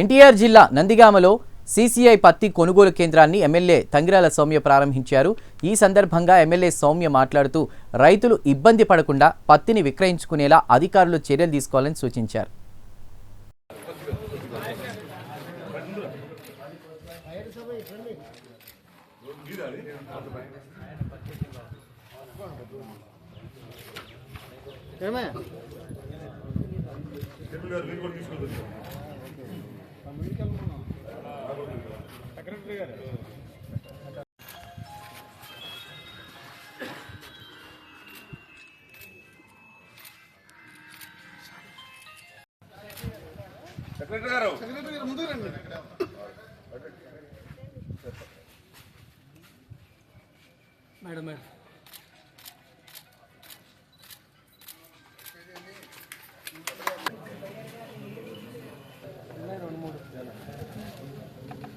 ఎన్టీఆర్ జిల్లా నందిగామలో సీసీఐ పత్తి కొనుగోలు కేంద్రాన్ని ఎమ్మెల్యే తంగిరాల సౌమ్య ప్రారంభించారు. ఈ సందర్భంగా ఎమ్మెల్యే సౌమ్య మాట్లాడుతూ రైతులు ఇబ్బంది పడకుండా పత్తిని విక్రయించుకునేలా అధికారులు చర్యలు తీసుకోవాలని సూచించారు. ఏమే? సెక్రటరీ గారు ముందు రండి మేడం మేడం